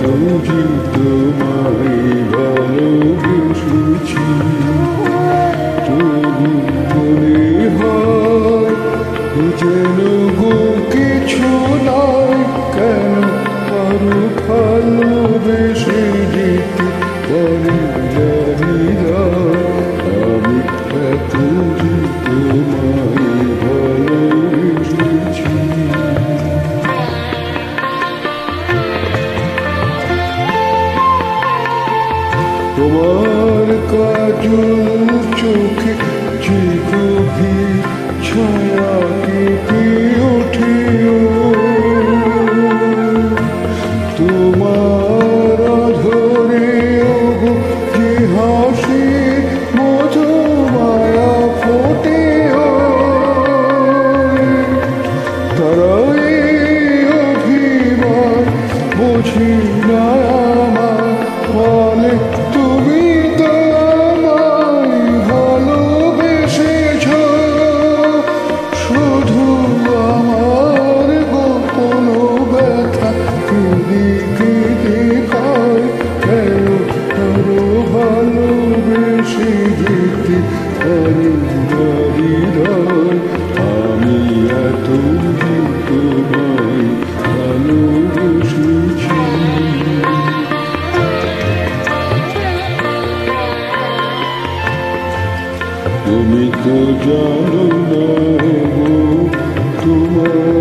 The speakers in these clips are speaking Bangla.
বুঝি তোমায় ভালোবেসেছি। তবু মনে হয় যেন গো কিছু নাই, কেন আরও ভালোবেসে যেতে পারি জানি না আমি এত যে তোমার কাজল চোখে যে গভীর ছায়া কেঁপে যেতে পারি না আমি এত তোমায় ভালোবেসেছি তুমি তো জানো না তোমার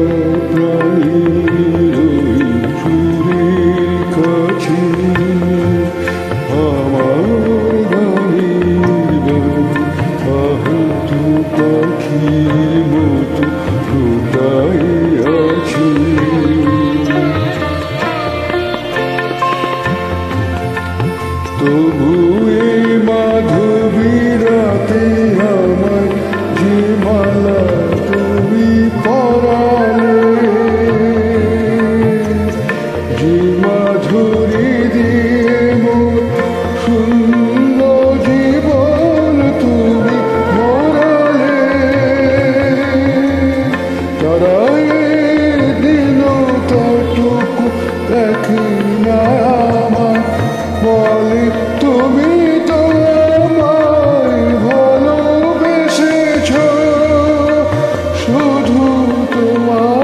পাখির মতো লুকাই আছে। তবু এই মাধবী রাতে the.